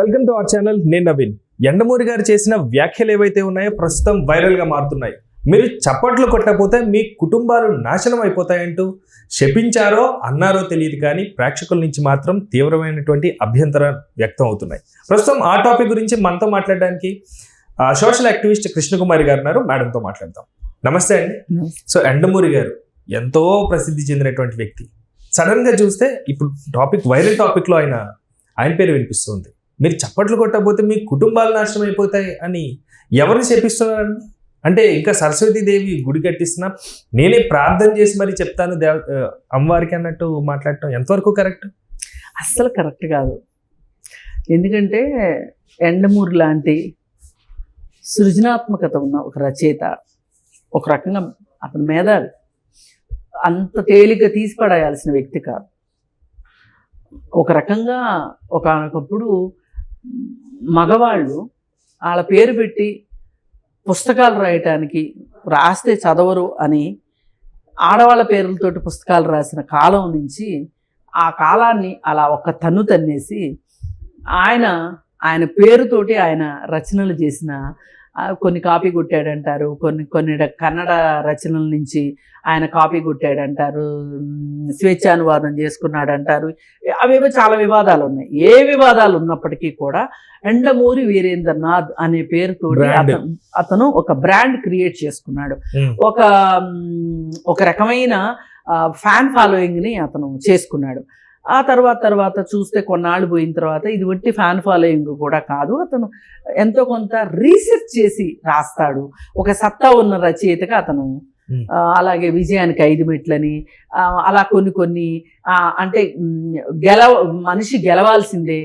Welcome to our channel నేను నవీన్. ఎండమూరి గారు చేసిన వ్యాఖ్యలు ఏవైతే ఉన్నాయో ప్రస్తుతం వైరల్గా మారుతున్నాయి. మీరు చప్పట్లు కొట్టకపోతే మీ కుటుంబాలు నాశనం అయిపోతాయంటూ శపించారో అన్నారో తెలియదు కానీ ప్రేక్షకుల నుంచి మాత్రం తీవ్రమైనటువంటి అభ్యంతరం వ్యక్తం అవుతున్నాయి. ప్రస్తుతం ఆ టాపిక్ గురించి మనతో మాట్లాడడానికి సోషల్ యాక్టివిస్ట్ కృష్ణకుమారి గారు ఉన్నారు. మేడంతో మాట్లాడదాం. నమస్తే అండి. సో ఎండమూరి గారు ఎంతో ప్రసిద్ధి చెందినటువంటి వ్యక్తి. సడన్గా చూస్తే ఇప్పుడు టాపిక్ వైరల్ టాపిక్లో ఆయన ఆయన పేరు వినిపిస్తుంది మీరు చప్పట్లు కొట్టకపోతే మీ కుటుంబాలు నాశనం అయిపోతాయి అని ఎవరిని చెప్పిస్తున్నారండి అంటే ఇంకా సరస్వతీదేవి గుడి కట్టిస్తున్నా నేనే ప్రార్థన చేసి మరి చెప్తాను దేవ అమ్మవారికి అన్నట్టు మాట్లాడటం ఎంతవరకు కరెక్ట్? అస్సలు కరెక్ట్ కాదు. ఎందుకంటే ఎండమూరి లాంటి సృజనాత్మకత ఉన్న ఒక రచయిత ఒక రకంగా అతని మేధావి. అంత తేలిక తీసి పడేయాల్సిన వ్యక్తి కాదు. ఒక రకంగా ఒకనొకప్పుడు మగవాళ్ళు వాళ్ళ పేరు పెట్టి పుస్తకాలు రాయటానికి రాస్తే చదవరు అని ఆడవాళ్ళ పేర్లతోటి పుస్తకాలు రాసిన కాలం నుంచి ఆ కాలాన్ని అలా ఒక తన్ను తన్నేసి ఆయన ఆయన పేరుతోటి ఆయన రచనలు చేసిన కొన్ని కాపీ కొట్టాడంటారు. కొన్ని కొన్ని కన్నడ రచనల నుంచి ఆయన కాపీ కొట్టాడంటారు. స్వేచ్ఛానువాదం చేసుకున్నాడంటారు. అవేవో చాలా వివాదాలు ఉన్నాయి. ఏ వివాదాలు ఉన్నప్పటికీ కూడా ఎండమూరి వీరేంద్రనాథ్ అనే Brand. అతను ఒక బ్రాండ్ క్రియేట్ చేసుకున్నాడు. ఒక మ్, ఒక రకమైన ఫ్యాన్ ఫాలోయింగ్ని అతను చేసుకున్నాడు. ఆ తర్వాత తర్వాత చూస్తే కొన్నాళ్ళు పోయిన తర్వాత ఇది వట్టి ఫ్యాన్ ఫాలోయింగ్ కూడా కాదు. అతను ఎంతో కొంత రీసెర్చ్ చేసి రాస్తాడు. ఒక సత్తా ఉన్న రచయితగా అతను అలాగే విజయానికి ఐదు మెట్లని అలా కొన్ని కొన్ని అంటే గెలవ మనిషి గెలవాల్సిందే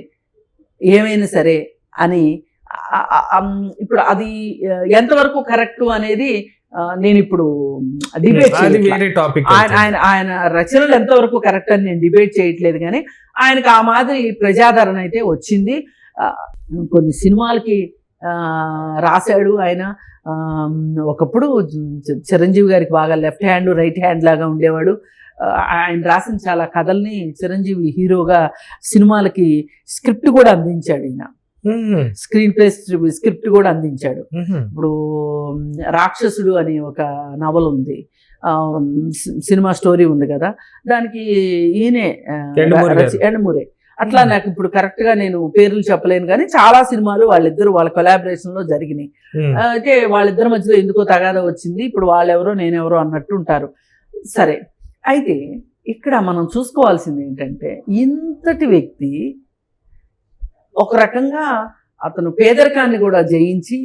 ఏమైనా సరే అని ఇప్పుడు అది ఎంతవరకు కరెక్ట్ అనేది నేను ఇప్పుడు డిబేట్ ఆయన ఆయన రచనలు ఎంతవరకు కరెక్ట్ అని నేను డిబేట్ చేయట్లేదు కానీ ఆయనకు ఆ మాదిరి ప్రజాదరణ అయితే వచ్చింది. కొన్ని సినిమాలకి రాశాడు ఆయన. ఒకప్పుడు చిరంజీవి గారికి బాగా లెఫ్ట్ హ్యాండ్ రైట్ హ్యాండ్ లాగా ఉండేవాడు. ఆయన రాసిన చాలా కథల్ని చిరంజీవి హీరోగా సినిమాలకి స్క్రిప్ట్ కూడా అందించాడు ఈయన. స్క్రీన్ ప్లే స్క్రిప్ట్ కూడా అందించాడు. ఇప్పుడు రాక్షసుడు అనే ఒక నవల ఉంది. సినిమా స్టోరీ ఉంది కదా. దానికి ఈయనే ఎండమూరి అట్లా. నాకు ఇప్పుడు కరెక్ట్గా నేను పేర్లు చెప్పలేను కానీ చాలా సినిమాలు వాళ్ళిద్దరు వాళ్ళ కొలాబరేషన్లో జరిగినాయి అయితే వాళ్ళిద్దరి మధ్యలో ఎందుకో తగాదా వచ్చింది. ఇప్పుడు వాళ్ళెవరో నేనెవరో అన్నట్టు ఉంటారు. సరే. అయితే ఇక్కడ మనం చూసుకోవాల్సింది ఏంటంటే ఇంతటి వ్యక్తి ఒక రకంగా అతను పేదరికాన్ని కూడా జయించి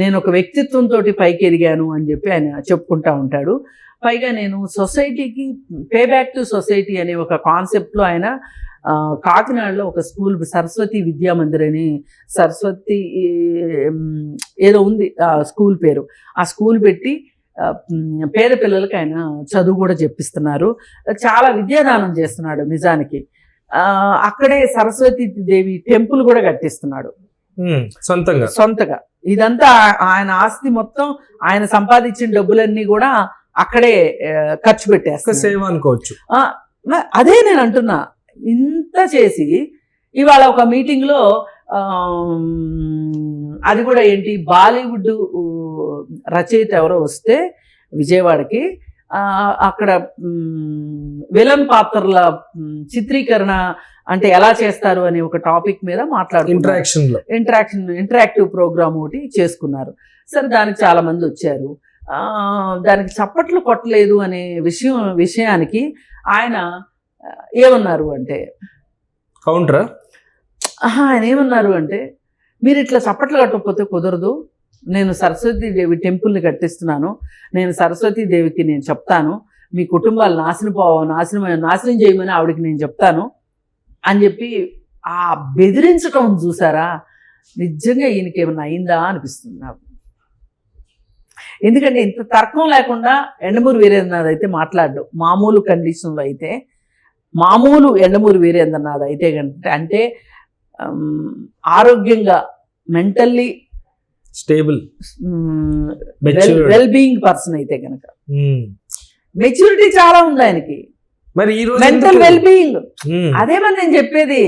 నేను ఒక వ్యక్తిత్వంతో పైకి ఎదిగాను అని చెప్పి ఆయన చెప్పుకుంటా ఉంటాడు. పైగా నేను సొసైటీకి పే బ్యాక్ టు సొసైటీ అనే ఒక కాన్సెప్ట్లో ఆయన కాకినాడలో ఒక స్కూల్ సరస్వతి విద్యా మందిర్ అని సరస్వతి ఏదో ఉంది ఆ స్కూల్ పేరు. ఆ స్కూల్ పెట్టి పేద పిల్లలకి ఆయన చదువు కూడా చెప్పిస్తున్నారు. చాలా విద్యాదానం చేస్తున్నాడు నిజానికి. అక్కడే సరస్వతి దేవి టెంపుల్ కూడా కట్టిస్తున్నాడు. సొంతంగా. సొంతగా. ఇదంతా ఆయన ఆస్తి మొత్తం ఆయన సంపాదించిన డబ్బులన్నీ కూడా అక్కడే ఖర్చు ఒక పెట్టేస్తారు సేవ అనుకోవచ్చు. అదే నేను అంటున్నా. ఇంత చేసి ఇవాళ ఒక మీటింగ్లో అది కూడా ఏంటి? బాలీవుడ్ రచయిత ఎవరో వస్తే విజయవాడకి అక్కడ విలన్ పాత్రల చిత్రీకరణ అంటే ఎలా చేస్తారు అనే ఒక టాపిక్ మీద మాట్లాడుకుంటారు ఇంటరాక్షన్ ఇంటరాక్టివ్ ప్రోగ్రామ్ ఒకటి చేసుకున్నారు. సరే దానికి చాలా మంది వచ్చారు. దానికి చప్పట్లు కొట్టలేదు అనే విషయం విషయానికి ఆయన ఏమన్నారు అంటే? కౌంటరా ఆయన ఏమన్నారు అంటే మీరు ఇట్లా చప్పట్లు కట్టకపోతే కుదరదు. నేను సరస్వతీదేవి టెంపుల్ని కట్టిస్తున్నాను. నేను సరస్వతీ దేవికి నేను చెప్తాను. మీ కుటుంబాలు నాశనం పోవ నాశనం నాశనం చేయమని ఆవిడకి నేను చెప్తాను. అని చెప్పి ఆ బెదిరించటం చూసారా? నిజంగా ఈయనకి ఏమైనా అయిందా అనిపిస్తుంది నాకు. ఎందుకంటే ఇంత తర్కం లేకుండా ఎండమూరు వీరేంద్రనాథ్ అయితే మాట్లాడు మామూలు కండిషన్లో అయితే మామూలు ఎండమూరు వీరేంద్రనాథ్ అయితే అంటే ఆరోగ్యంగా mentally stable. Well being person అయితే కనుక మెచ్యూరిటీ చాలా ఉంది ఆయనకి. మరి ఈ రోజు మెంటల్? Well being. అదే మరి నేను చెప్పేది.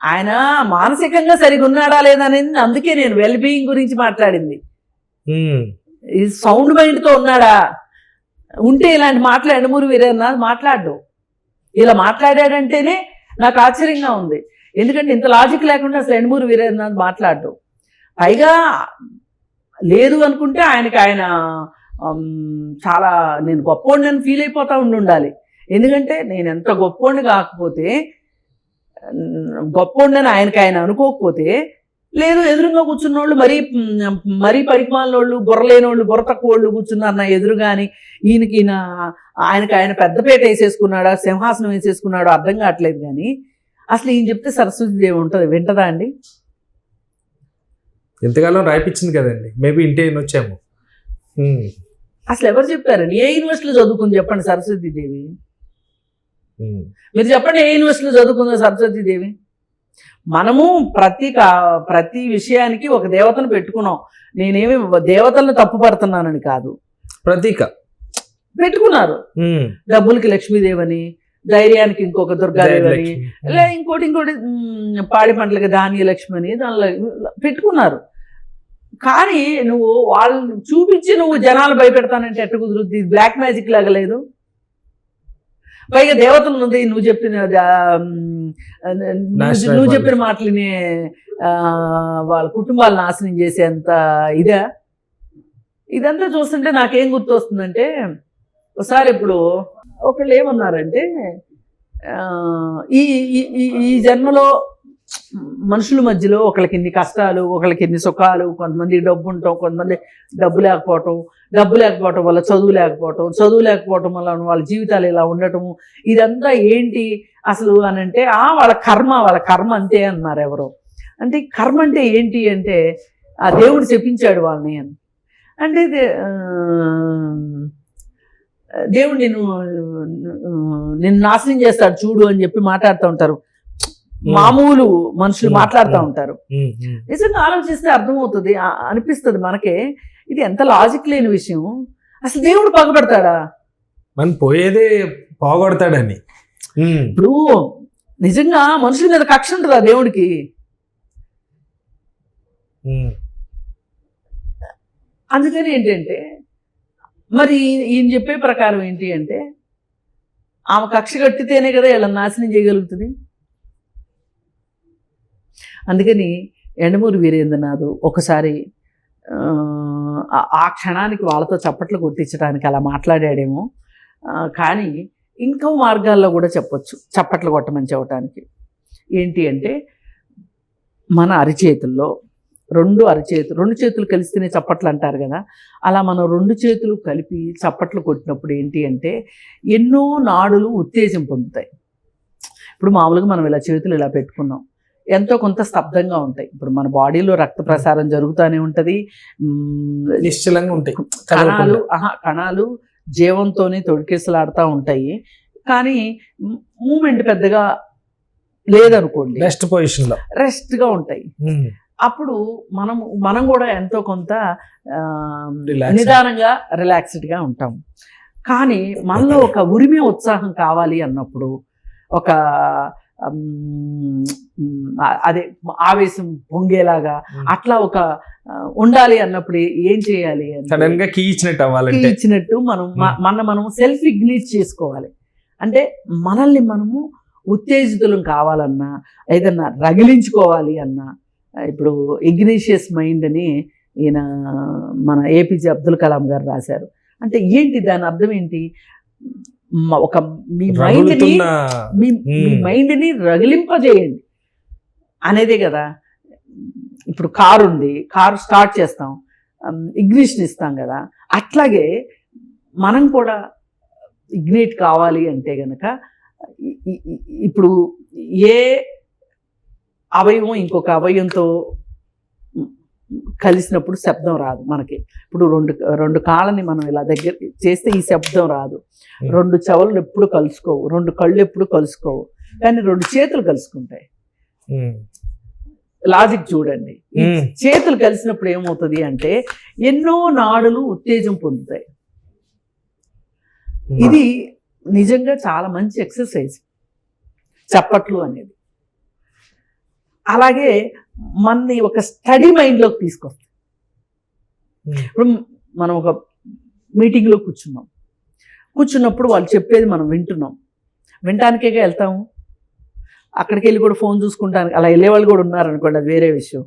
ఆయన మానసికంగా సరిగా ఉన్నాడా లేదా అనేది అందుకే నేను వెల్ బీయింగ్ గురించి మాట్లాడింది. ఈ సౌండ్ మైండ్తో ఉన్నాడా? ఉంటే ఇలాంటి మాటలు ఎండమూరి వీరన్నాథ్ మాట్లాడు ఇలా మాట్లాడాడంటేనే నాకు ఆశ్చర్యంగా ఉంది. ఎందుకంటే ఇంత లాజిక్ లేకుండా అసలు ఎండమూరి వీరేంద్రనాథ్ మాట్లాడు పైగా లేదు అనుకుంటే ఆయనకి ఆయన చాలా నేను గొప్పోడిని అని ఫీల్ అయిపోతూ ఉండి ఉండాలి. ఎందుకంటే నేను ఎంత గొప్పోడిని కాకపోతే గొప్పోడిని ఆయనకి ఆయన అనుకోకపోతే లేదు ఎదురుగా కూర్చున్న వాళ్ళు మరీ మరీ పరిమాలిన వాళ్ళు బుర్రలేని వాళ్ళు బుర్ర తక్కువ వాళ్ళు కూర్చున్నారు నా ఎదురు కానీ ఈయనకి ఈయన ఆయనకి ఆయన పెద్దపేట వేసేసుకున్నాడా సింహాసనం వేసేసుకున్నాడో అర్థం కావట్లేదు కానీ అసలు ఈయన చెప్తే సరస్వతి దేవి ఉంటుంది వింటదా అండి? ఇంతకాలం రాయిపించింది కదండి. మేబీ ఇంటే వచ్చాము అసలు ఎవరు చెప్పారండి ఏ యూనివర్సిటీలో చదువుకుంది చెప్పండి సరస్వతి దేవి. ఉమ్, మీరు చెప్పండి ఏ యూనివర్సిటీలో చదువుకుందో సరస్వతి దేవి. మనము ప్రతి ప్రతి విషయానికి ఒక దేవతను పెట్టుకున్నాం. నేనేమి దేవతలను తప్పు పడుతున్నానని కాదు. ప్రతీక. పెట్టుకున్నారు. డబ్బులకి లక్ష్మీదేవని ధైర్యానికి ఇంకొక దుర్గాదేవి అని జయలక్ష్మి. లే ఇంకోటి ఇంకోటి పాడి పంటలకి ధాన్య లక్ష్మి అని దానిలో పెట్టుకున్నారు. కానీ నువ్వు వాళ్ళని చూపించి నువ్వు జనాలు భయపెడతానంటే ఎట్ట కుదురుద్ది? బ్లాక్ మ్యాజిక్ లాగా లేదు. పైగా దేవతలు ఉంది నువ్వు చెప్పిన నువ్వు-. చెప్పిన మాటలని వాళ్ళ కుటుంబాలు నాశనం చేసేంత ఇదా? ఇదంతా చూస్తుంటే నాకేం గుర్తొస్తుందంటే ఒకసారి ఇప్పుడు ఒకళ్ళు ఏమన్నారంటే ఈ- ఈ జన్మలో మనుషుల మధ్యలో ఒకరికి ఇన్ని కష్టాలు ఒకరికి ఇన్ని సుఖాలు కొంతమందికి డబ్బు ఉండటం కొంతమంది డబ్బు లేకపోవటం డబ్బు లేకపోవటం వల్ల చదువు లేకపోవటం చదువు లేకపోవటం వల్ల వాళ్ళ జీవితాలు ఇలా ఉండటము ఇదంతా ఏంటి అసలు అని అంటే ఆ వాళ్ళ కర్మ వాళ్ళ కర్మ అంతే అన్నారు ఎవరో. అంటే కర్మ అంటే ఏంటి అంటే ఆ దేవుడు చెప్పించాడు వాళ్ళని అని. అంటే ఇది, దేవుడు నేను నిన్ను నాశనం చేస్తాడు చూడు అని చెప్పి మాట్లాడుతూ ఉంటారు. మామూలు మనుషులు. మాట్లాడుతూ. ఉంటారు. నిజంగా ఆలోచిస్తే అర్థమవుతుంది అనిపిస్తుంది మనకే ఇది ఎంత లాజిక్ లేని విషయం. అసలు దేవుడు పగబడతాడా? మనం పోయేదే పోగొడతాడని. ఇప్పుడు నిజంగా మనుషుల మీద కక్ష ఉంటుందా దేవుడికి? అందుకని ఏంటంటే మరి ఈయన చెప్పే ప్రకారం ఏంటి అంటే ఆమె కక్ష కట్టితేనే కదా వీళ్ళని నాశనం చేయగలుగుతుంది. అందుకని ఎండమూరి వీరేంద్రనాథ్ ఒకసారి ఆ, క్షణానికి వాళ్ళతో చప్పట్లు కొట్టించడానికి అలా మాట్లాడాడేమో. కానీ ఇంకో మార్గాల్లో కూడా చెప్పొచ్చు చప్పట్లు కొట్టమని చెప్పడానికి ఏంటి అంటే మన అరిచేతుల్లో రెండు అరిచేతులు రెండు చేతులు కలిస్తేనే చప్పట్లు అంటారు కదా. అలా మనం రెండు చేతులు కలిపి చప్పట్లు కొట్టినప్పుడు ఏంటి అంటే ఎన్నో నాడులు ఉత్తేజం పొందుతాయి. ఇప్పుడు మామూలుగా మనం ఇలా చేతులు ఇలా పెట్టుకున్నాం. ఎంతో కొంత స్తబ్దంగా ఉంటాయి. ఇప్పుడు మన బాడీలో రక్త ప్రసారం జరుగుతూనే ఉంటుంది. నిశ్చలంగా ఉంటాయి. కణాలు. ఆహా, కణాలు జీవంతోనే తొడికేసలాడుతూ ఉంటాయి. కానీ మూమెంట్ పెద్దగా లేదనుకోండి. బెస్ట్ పొజిషన్లో. రెస్ట్గా ఉంటాయి. అప్పుడు మనం మనం కూడా ఎంతో కొంత. నిదానంగా రిలాక్స్డ్గా ఉంటాం. కానీ మనలో ఒక ఉరిమే ఉత్సాహం కావాలి అన్నప్పుడు ఒక అదే ఆవేశం పొంగేలాగా. అట్లా ఒక ఉండాలి అన్నప్పుడు ఏం చేయాలి సడన్గా కీ ఇచ్చినట్టు కీ అవ్వాలంటే ఇచ్చినట్టు మనం మన మనం సెల్ఫ్ ఇగ్నీట్ చేసుకోవాలి. అంటే మనల్ని మనము ఉత్తేజితులం కావాలన్నా ఏదన్నా రగిలించుకోవాలి అన్నా ఇప్పుడు ఇగ్నీషియస్ మైండ్ అని ఈయన మన ఏపీజే అబ్దుల్ కలాం గారు రాశారు. అంటే ఏంటి దాని అర్థం ఏంటి? ఒక మీ మైండ్ని మీ మీ. మైండ్ని రగిలింపజేయండి. అనేదే కదా. ఇప్పుడు కారు ఉంది కారు స్టార్ట్ చేస్తాం ఇగ్నిషన్ ఇస్తాం కదా. అట్లాగే మనం కూడా ఇగ్నేట్ కావాలి అంటే గనక ఇప్పుడు ఏ అవయవం ఇంకొక అవయవంతో కలిసినప్పుడు శబ్దం రాదు మనకి. ఇప్పుడు రెండు రెండు కాళ్ళని మనం ఇలా దగ్గర చేస్తే ఈ శబ్దం రాదు. రెండు చెవులు ఎప్పుడు కలుసుకోవు. రెండు కళ్ళు ఎప్పుడు కలుసుకోవు. కానీ రెండు చేతులు కలుసుకుంటాయి. ఉమ్, లాజిక్ చూడండి. ఉమ్. చేతులు కలిసినప్పుడు ఏమవుతుంది అంటే ఎన్నో నాడులు ఉత్తేజం పొందుతాయి. ఇది నిజంగా చాలా మంచి ఎక్సర్సైజ్. చప్పట్లు అనేది. అలాగే మనని ఒక స్టడీ మైండ్లోకి తీసుకొస్తుంది ఇప్పుడు మనం ఒక మీటింగ్లో కూర్చున్నాం. కూర్చున్నప్పుడు వాళ్ళు చెప్పేది మనం వింటున్నాం. వినటానికే వెళ్తాము. అక్కడికి వెళ్ళి కూడా ఫోన్ చూసుకుంటానికి అలా వెళ్ళే వాళ్ళు కూడా ఉన్నారు అనుకోండి అది వేరే విషయం.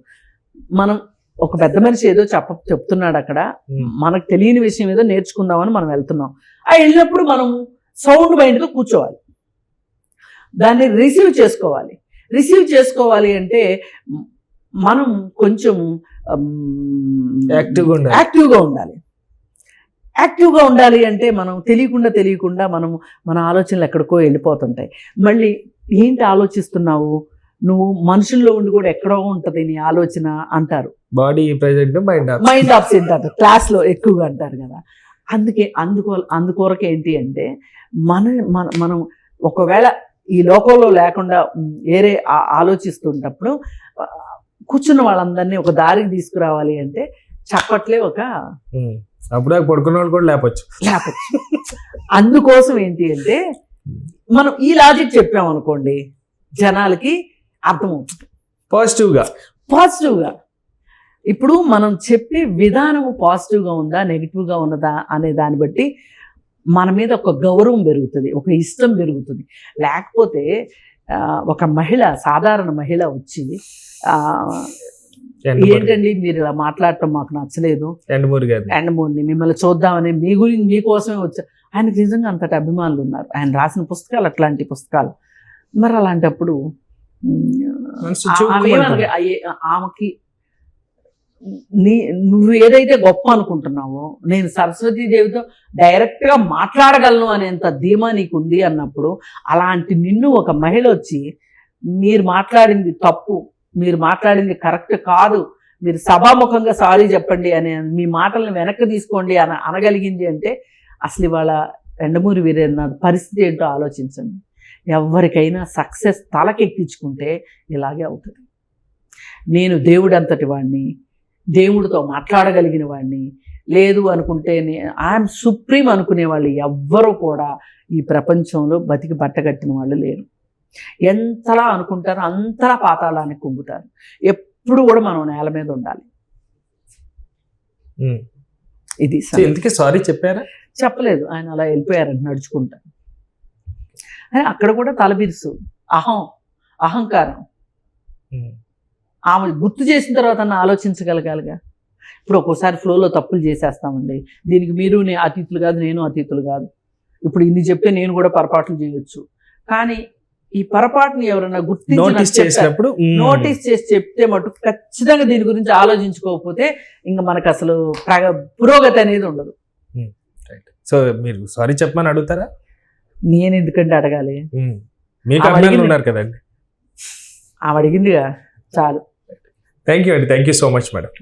మనం ఒక పెద్ద మనిషి ఏదో చెప్ప చెప్తున్నాడు అక్కడ. మనకు తెలియని విషయం ఏదో నేర్చుకుందామని మనం వెళ్తున్నాం. ఆ వెళ్ళినప్పుడు మనం సౌండ్ మైండ్తో కూర్చోవాలి. దాన్ని రిసీవ్ చేసుకోవాలి. రిసీవ్ చేసుకోవాలి అంటే మనం కొంచెం యాక్టివ్గా ఉండాలి. యాక్టివ్గా ఉండాలి. యాక్టివ్గా ఉండాలి అంటే మనం తెలియకుండా తెలియకుండా మనం మన ఆలోచనలు ఎక్కడికో వెళ్ళిపోతుంటాయి. మళ్ళీ ఏంటి ఆలోచిస్తున్నావు? నువ్వు మనుషుల్లో ఉండి కూడా ఎక్కడో ఉంటుంది నీ ఆలోచన అంటారు. Body present mind mind absent అంటారు. క్లాస్లో ఎక్కువగా అంటారు కదా. అందుకే అందుకో అందుకొరకు ఏంటి అంటే మన మన మనం ఒకవేళ ఈ లోకంలో లేకుండా వేరే ఆలోచిస్తుంటప్పుడు కూర్చున్న వాళ్ళందరినీ ఒక దారికి తీసుకురావాలి అంటే చప్పట్లే ఒక అప్పుడు పడుకున్న వాళ్ళు కూడా లేపచ్చు. లేపచ్చు. అందుకోసం ఏంటి అంటే మనం ఈ లాజిక్ చెప్పామనుకోండి జనాలకి అర్థమవుతుంది. పాజిటివ్గా పాజిటివ్గా. ఇప్పుడు మనం చెప్పే విధానం పాజిటివ్గా ఉందా నెగిటివ్గా ఉన్నదా అనే దాన్ని బట్టి మన మీద ఒక గౌరవం పెరుగుతుంది ఒక ఇష్టం పెరుగుతుంది. లేకపోతే ఒక మహిళ సాధారణ మహిళ వచ్చి ఏంటండి మీరు ఇలా మాట్లాడటం మాకు నచ్చలేదు. ఎండమూరి గారిని అండ్ మొన్న మిమ్మల్ని చూద్దామని మీ గురించి మీకోసమే వచ్చా ఆయనకి నిజంగా అంతటి అభిమానులు ఉన్నారు. ఆయన రాసిన పుస్తకాలు అట్లాంటి పుస్తకాలు. మరి అలాంటప్పుడు ఆమెకి నీ నువ్వు ఏదైతే గొప్ప అనుకుంటున్నావో నేను సరస్వతీ దేవితో డైరెక్ట్గా మాట్లాడగలను అనేంత ధీమా నీకు ఉంది అన్నప్పుడు అలాంటి నిన్ను ఒక మహిళ వచ్చి మీరు మాట్లాడింది తప్పు మీరు మాట్లాడింది కరెక్ట్ కాదు. మీరు సభాముఖంగా సారీ చెప్పండి అని మీ మాటలను వెనక్కి తీసుకోండి అని అనగలిగింది అంటే అసలు ఇవాళ రెండమూరి వీరేంద్రనాథ్ పరిస్థితి ఏంటో ఆలోచించండి. ఎవరికైనా సక్సెస్ తలకెక్కించుకుంటే ఇలాగే అవుతుంది. నేను దేవుడు అంతటి వాడిని దేవుడితో మాట్లాడగలిగిన వాడిని లేదు అనుకుంటే ఐఎమ్ సుప్రీం అనుకునే వాళ్ళు ఎవ్వరూ కూడా ఈ ప్రపంచంలో బతికి బట్టగట్టిన వాళ్ళు లేరు. ఎంతలా అనుకుంటారో అంతలా పాతాళానికి కుంగుతారు. ఎప్పుడు కూడా మనం నేల మీద ఉండాలి. ఇది ఇంతకీ సారీ చెప్పారా? చెప్పలేదు. ఆయన అలా వెళ్ళిపోయారంట నడుచుకుంటా. అక్కడ కూడా తలబిరుసు అహం అహంకారం. ఆమె గుర్తు చేసిన తర్వాత అన్న ఆలోచించగలగాలిగా. ఇప్పుడు ఒక్కోసారి ఫ్లోలో తప్పులు చేసేస్తామండి. దీనికి మీరు నే అతిథులు కాదు నేను అతిథులు కాదు. ఇప్పుడు ఇన్ని చెప్తే నేను కూడా పొరపాట్లు చేయొచ్చు. కానీ ఈ పొరపాటుని ఎవరైనా గుర్తించి నోటీస్. చేసినప్పుడు. నోటీస్ చేసి చెప్తే మటుకు ఖచ్చితంగా దీని గురించి ఆలోచించుకోకపోతే ఇంకా మనకు అసలు ప్రగ- పురోగతి అనేది ఉండదు. సో మీరు సారీ చెప్పమని అడుగుతారా నేను ఎందుకంటే అడగాలి. మీకు. ఉన్నారు కదండి ఆమె అడిగిందిగా చాలు థ్యాంక్ యూ అండి thank you so much madam